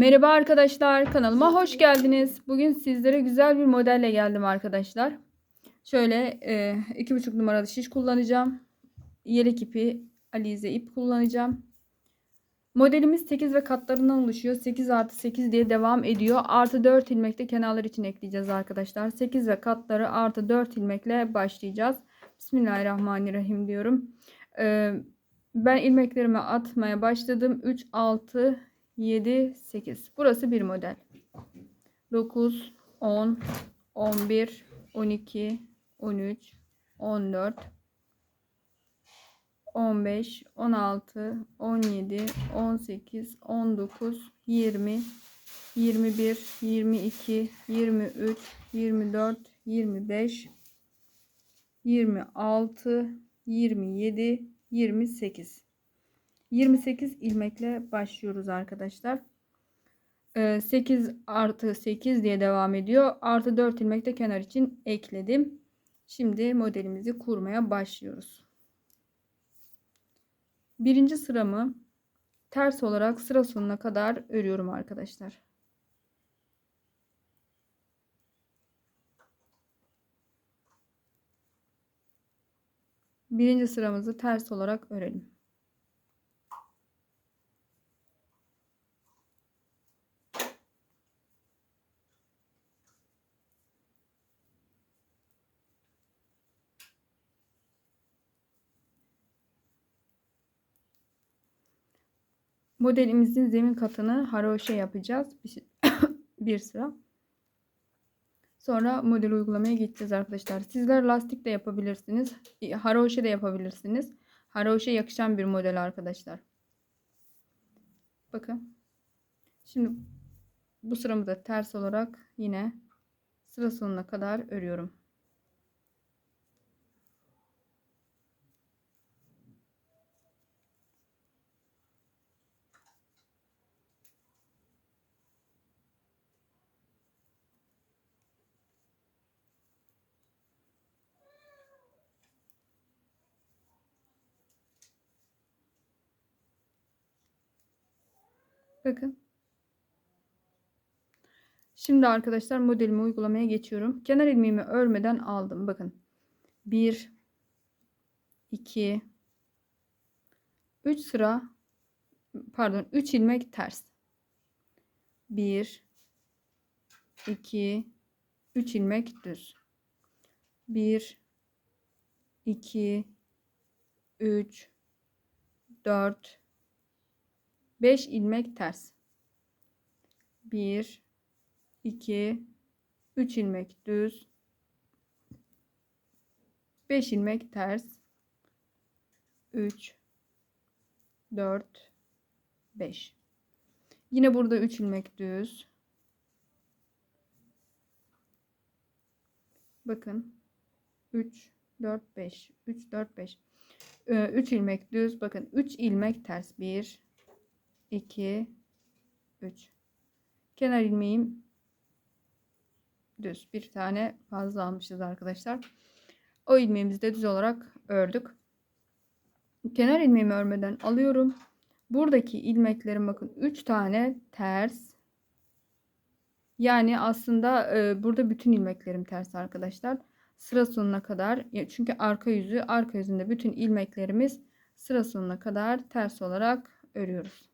Merhaba arkadaşlar kanalıma hoş geldiniz. Bugün sizlere güzel bir modelle geldim arkadaşlar. Şöyle e, iki buçuk numaralı şiş kullanacağım. Yelek ipi alize ip kullanacağım. Modelimiz 8 ve katlarından oluşuyor. 8 artı 8 diye devam ediyor. Artı 4 ilmekte kenarlar için ekleyeceğiz arkadaşlar. 8 ve katları artı 4 ilmekle başlayacağız. Bismillahirrahmanirrahim diyorum. E, ben ilmeklerimi atmaya başladım. 3, 6, 7, 8. Burası bir model. 9, 10, 11, 12, 13, 14, 15, 16, 17, 18, 19, 20, 21, 22, 23, 24, 25, 26, 27, 28. 28 ilmekle başlıyoruz arkadaşlar. 8 Ee, artı 8 diye devam ediyor. Artı 4 ilmek de kenar için ekledim. Şimdi modelimizi kurmaya başlıyoruz. Birinci sıramı ters olarak sıra sonuna kadar örüyorum arkadaşlar. Birinci sıramızı ters olarak örelim. Modelimizin zemin katını haroşa yapacağız. Bir, bir sıra. Sonra model uygulamaya geçeceğiz arkadaşlar. Sizler lastik de yapabilirsiniz. Haroşa de yapabilirsiniz. Haroşa yakışan bir model arkadaşlar. Bakın. Şimdi bu sıramı da ters olarak yine sıra sonuna kadar örüyorum. Bakın. Şimdi arkadaşlar modelimi uygulamaya geçiyorum. Kenar ilmeğimi örmeden aldım. Bakın. 1 2 3 sıra pardon 3 ilmek ters. 1 2 3 ilmek düz. 1 2 3 4 5 ilmek ters. 1 2 3 ilmek düz. 5 ilmek ters. 3 4 5. Yine burada 3 ilmek düz. Bakın 3 4 5 3 4 5 3 ilmek düz bakın 3 ilmek ters 1 2 3 kenar ilmeğim düz. Bir tane fazla almışız arkadaşlar. O ilmeğimizi de düz olarak ördük. Kenar ilmeğimi örmeden alıyorum. Buradaki ilmeklerim bakın 3 tane ters. Yani aslında e, burada bütün ilmeklerim ters arkadaşlar. Sıra sonuna kadar çünkü arka yüzü arka yüzünde bütün ilmeklerimiz sıra sonuna kadar ters olarak örüyoruz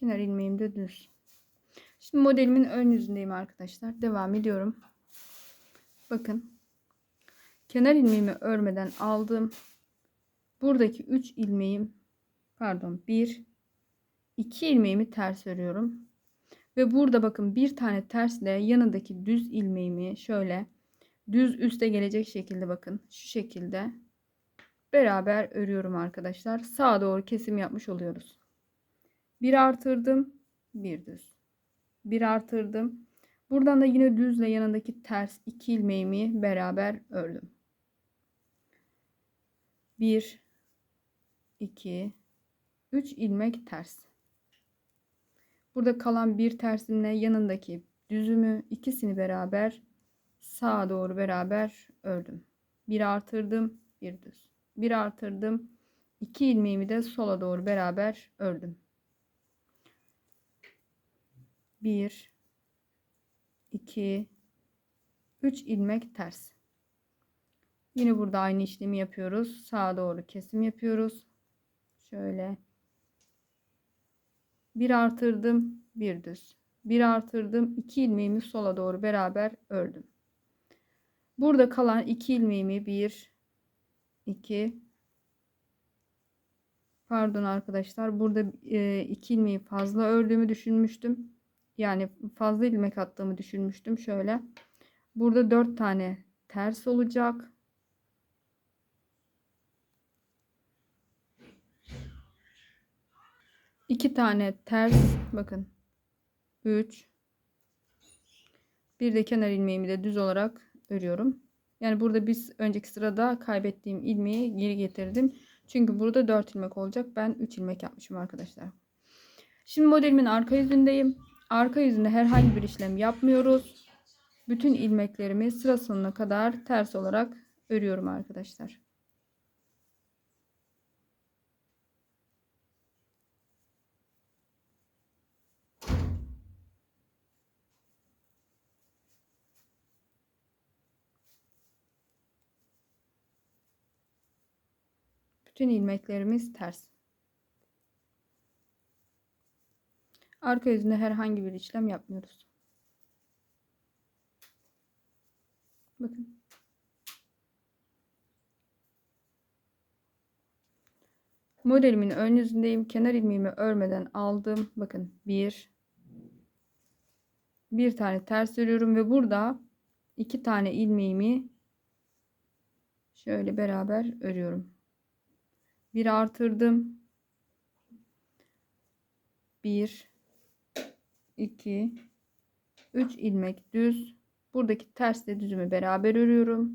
Kenar ilmeğim de düz. Şimdi modelimin ön yüzündeyim arkadaşlar. Devam ediyorum. Bakın. Kenar ilmeğimi örmeden aldım. Buradaki 3 ilmeğim pardon 1 2 ilmeğimi ters örüyorum. Ve burada bakın bir tane tersle yanındaki düz ilmeğimi şöyle düz üste gelecek şekilde bakın şu şekilde beraber örüyorum arkadaşlar. Sağa doğru kesim yapmış oluyoruz. Bir artırdım. Bir düz. Bir artırdım. Buradan da yine düzle yanındaki ters iki ilmeğimi beraber ördüm. 1 2 3 ilmek ters. Burada kalan bir tersimle yanındaki düzümü ikisini beraber sağa doğru beraber ördüm. Bir artırdım, bir düz. Bir artırdım. iki ilmeğimi de sola doğru beraber ördüm. 1 2 3 ilmek ters. Yine burada aynı işlemi yapıyoruz. Sağa doğru kesim yapıyoruz. Şöyle bir artırdım, bir düz. Bir artırdım, iki ilmeğimi sola doğru beraber ördüm. Burada kalan iki ilmeğimi bir, iki, pardon arkadaşlar burada e, iki ilmeği fazla ördüğümü düşünmüştüm. Yani fazla ilmek attığımı düşünmüştüm. Şöyle burada dört tane ters olacak. iki tane ters bakın 3 bir de kenar ilmeğimi de düz olarak örüyorum. Yani burada biz önceki sırada kaybettiğim ilmeği geri getirdim. Çünkü burada 4 ilmek olacak. Ben 3 ilmek yapmışım arkadaşlar. Şimdi modelimin arka yüzündeyim. Arka yüzünde herhangi bir işlem yapmıyoruz. Bütün ilmeklerimi sıra sonuna kadar ters olarak örüyorum arkadaşlar. Bütün ilmeklerimiz ters. Arka yüzünde herhangi bir işlem yapmıyoruz. Bakın. Modelimin ön yüzündeyim. Kenar ilmeğimi örmeden aldım. Bakın bir, bir tane ters örüyorum ve burada iki tane ilmeğimi şöyle beraber örüyorum bir artırdım. 1 2 3 ilmek düz. Buradaki tersle düzümü beraber örüyorum.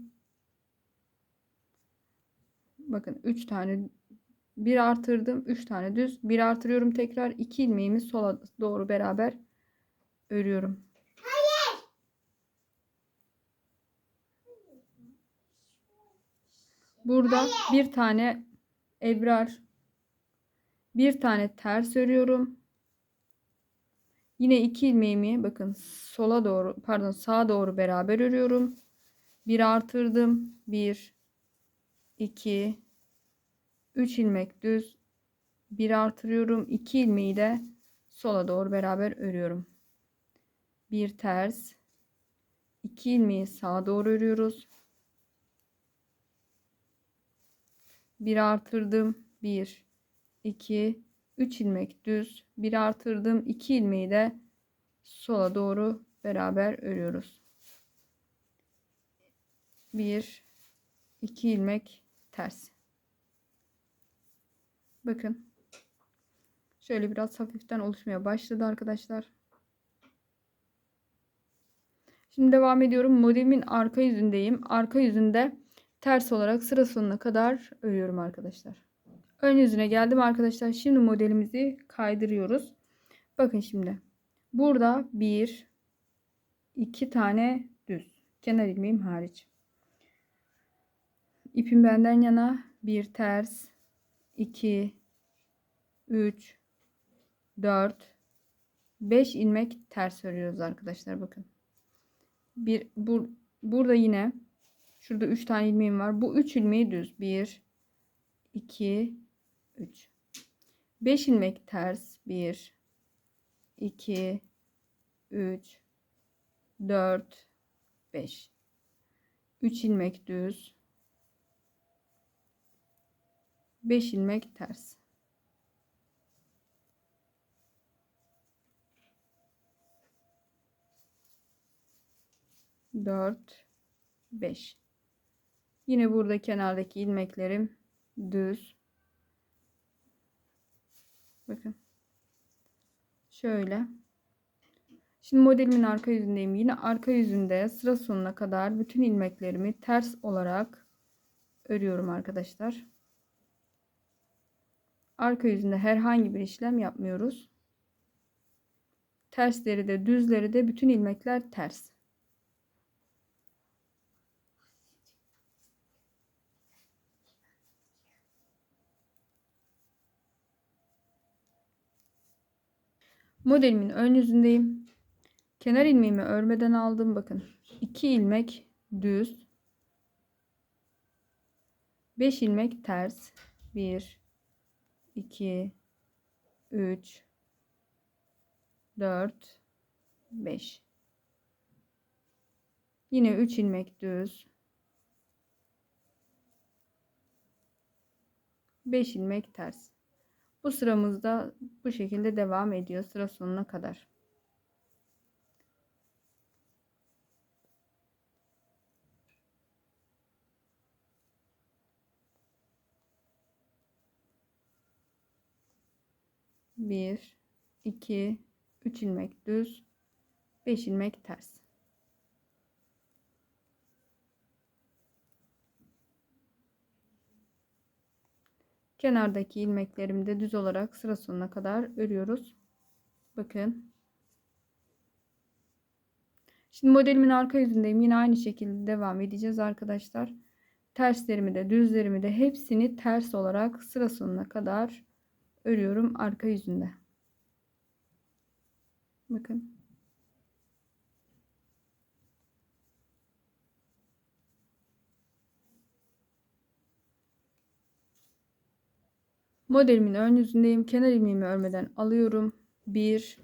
Bakın 3 tane bir artırdım, 3 tane düz, bir artırıyorum tekrar 2 ilmeğimi sola doğru beraber örüyorum. Burada bir tane Ebrar. Bir tane ters örüyorum. Yine iki ilmeğimi bakın sola doğru pardon sağa doğru beraber örüyorum. Bir artırdım. Bir, iki, üç ilmek düz. Bir artırıyorum. iki ilmeği de sola doğru beraber örüyorum. Bir ters. iki ilmeği sağa doğru örüyoruz. bir artırdım 1 2 3 ilmek düz bir artırdım 2 ilmeği de sola doğru beraber örüyoruz. 1 2 ilmek ters. Bakın şöyle biraz hafiften oluşmaya başladı arkadaşlar. Şimdi devam ediyorum. Modelimin arka yüzündeyim. Arka yüzünde ters olarak sıra sonuna kadar örüyorum arkadaşlar. Ön yüzüne geldim arkadaşlar. Şimdi modelimizi kaydırıyoruz. Bakın şimdi. Burada bir, iki tane düz. Kenar ilmeğim hariç. İpim benden yana bir ters, iki, üç, dört, beş ilmek ters örüyoruz arkadaşlar. Bakın. Bir bu, burada yine Şurada 3 tane ilmeğim var. Bu 3 ilmeği düz. 1 2 3 5 ilmek ters. 1 2 3 4 5 3 ilmek düz. 5 ilmek ters. Dört, beş. Yine burada kenardaki ilmeklerim düz. Bakın. Şöyle. Şimdi modelimin arka yüzündeyim. Yine arka yüzünde sıra sonuna kadar bütün ilmeklerimi ters olarak örüyorum arkadaşlar. Arka yüzünde herhangi bir işlem yapmıyoruz. Tersleri de düzleri de bütün ilmekler ters. Modelimin ön yüzündeyim. Kenar ilmeğimi örmeden aldım. Bakın 2 ilmek düz. 5 ilmek ters. 1 2 3 4 5 Yine 3 ilmek düz. 5 ilmek ters. Bu sıramızda bu şekilde devam ediyor sıra sonuna kadar. Bir, iki, üç ilmek düz, beş ilmek ters. Kenardaki ilmeklerimi de düz olarak sıra sonuna kadar örüyoruz. Bakın. Şimdi modelimin arka yüzündeyim. Yine aynı şekilde devam edeceğiz arkadaşlar. Terslerimi de düzlerimi de hepsini ters olarak sıra sonuna kadar örüyorum arka yüzünde. Bakın. Modelimin ön yüzündeyim. Kenar ilmeğimi örmeden alıyorum. 1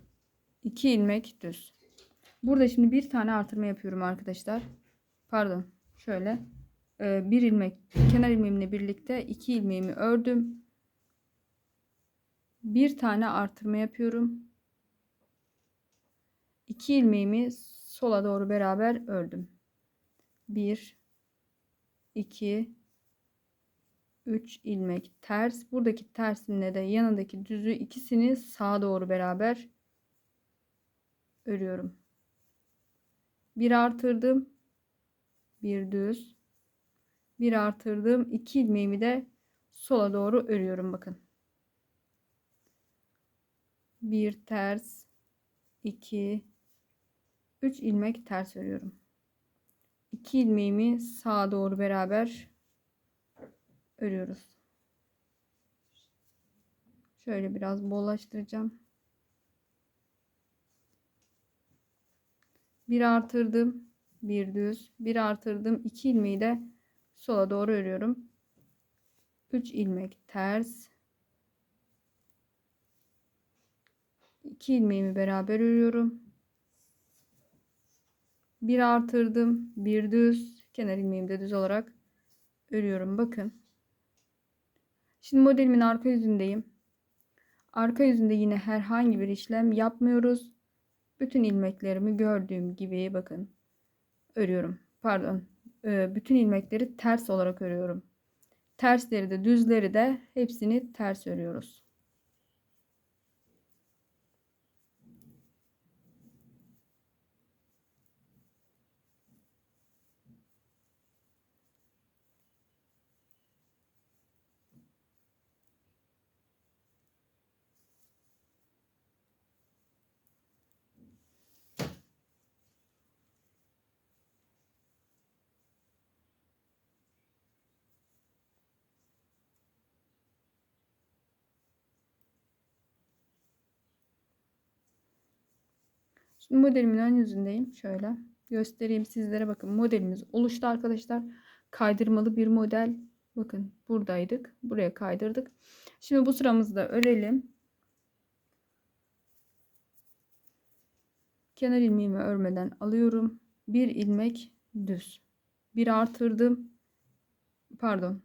2 ilmek düz. Burada şimdi bir tane artırma yapıyorum arkadaşlar. Pardon. Şöyle e, bir ilmek kenar ilmeğimle birlikte iki ilmeğimi ördüm. Bir tane artırma yapıyorum. İki ilmeğimi sola doğru beraber ördüm. 1 2 3 ilmek ters. Buradaki tersimle de yanındaki düzü ikisini sağa doğru beraber örüyorum. Bir artırdım. Bir düz. Bir artırdım. iki ilmeğimi de sola doğru örüyorum bakın. Bir ters. 2 3 ilmek ters örüyorum. 2 ilmeğimi sağa doğru beraber örüyoruz. Şöyle biraz bollaştıracağım. Bir artırdım, bir düz, bir artırdım, iki ilmeği de sola doğru örüyorum. 3 ilmek ters. 2 ilmeğimi beraber örüyorum. Bir artırdım, bir düz, kenar ilmeğimi de düz olarak örüyorum. Bakın. Şimdi modelimin arka yüzündeyim. Arka yüzünde yine herhangi bir işlem yapmıyoruz. Bütün ilmeklerimi gördüğüm gibi bakın örüyorum. Pardon. E, bütün ilmekleri ters olarak örüyorum. Tersleri de düzleri de hepsini ters örüyoruz. Şimdi modelimin ön yüzündeyim. Şöyle göstereyim sizlere. Bakın modelimiz oluştu arkadaşlar. Kaydırmalı bir model. Bakın buradaydık. Buraya kaydırdık. Şimdi bu sıramızı da örelim. Kenar ilmeğimi örmeden alıyorum. Bir ilmek düz. Bir artırdım. Pardon.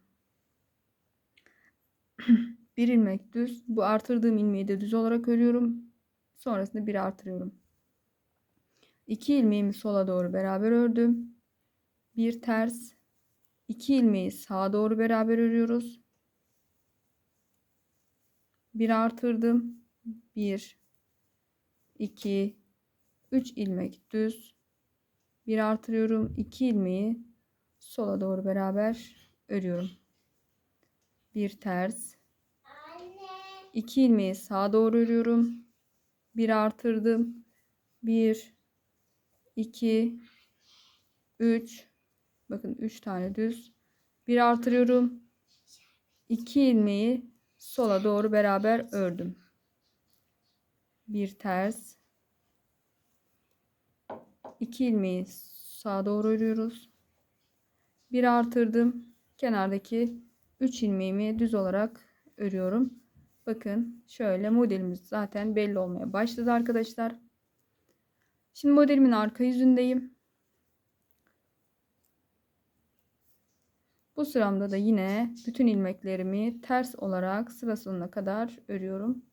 bir ilmek düz. Bu artırdığım ilmeği de düz olarak örüyorum. Sonrasında bir artırıyorum. 2 ilmeğimi sola doğru beraber ördüm. Bir ters. 2 ilmeği sağa doğru beraber örüyoruz. Bir artırdım. 1 2 3 ilmek düz bir artırıyorum 2 ilmeği sola doğru beraber örüyorum bir ters 2 ilmeği sağa doğru örüyorum bir artırdım 1 2 3 bakın 3 tane düz. Bir artırıyorum. 2 ilmeği sola doğru beraber ördüm. Bir ters. 2 ilmeği sağa doğru örüyoruz. Bir artırdım. Kenardaki 3 ilmeğimi düz olarak örüyorum. Bakın şöyle modelimiz zaten belli olmaya başladı arkadaşlar şimdi modelimin arka yüzündeyim. Bu sıramda da yine bütün ilmeklerimi ters olarak sıra sonuna kadar örüyorum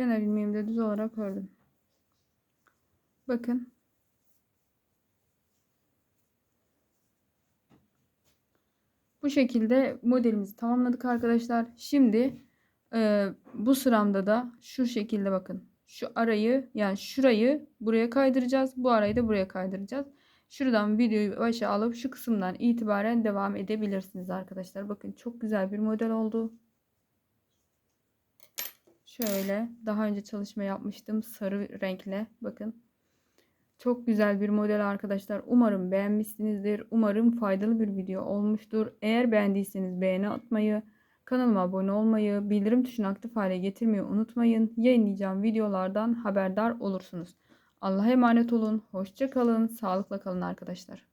kenar ilmeğimi de düz olarak ördüm. Bakın. Bu şekilde modelimizi tamamladık arkadaşlar. Şimdi e, bu sıramda da şu şekilde bakın. Şu arayı yani şurayı buraya kaydıracağız. Bu arayı da buraya kaydıracağız. Şuradan videoyu başa alıp şu kısımdan itibaren devam edebilirsiniz arkadaşlar. Bakın çok güzel bir model oldu. Şöyle daha önce çalışma yapmıştım sarı renkle bakın. Çok güzel bir model arkadaşlar. Umarım beğenmişsinizdir. Umarım faydalı bir video olmuştur. Eğer beğendiyseniz beğeni atmayı, kanalıma abone olmayı, bildirim tuşunu aktif hale getirmeyi unutmayın. Yayınlayacağım videolardan haberdar olursunuz. Allah'a emanet olun. Hoşça kalın. Sağlıkla kalın arkadaşlar.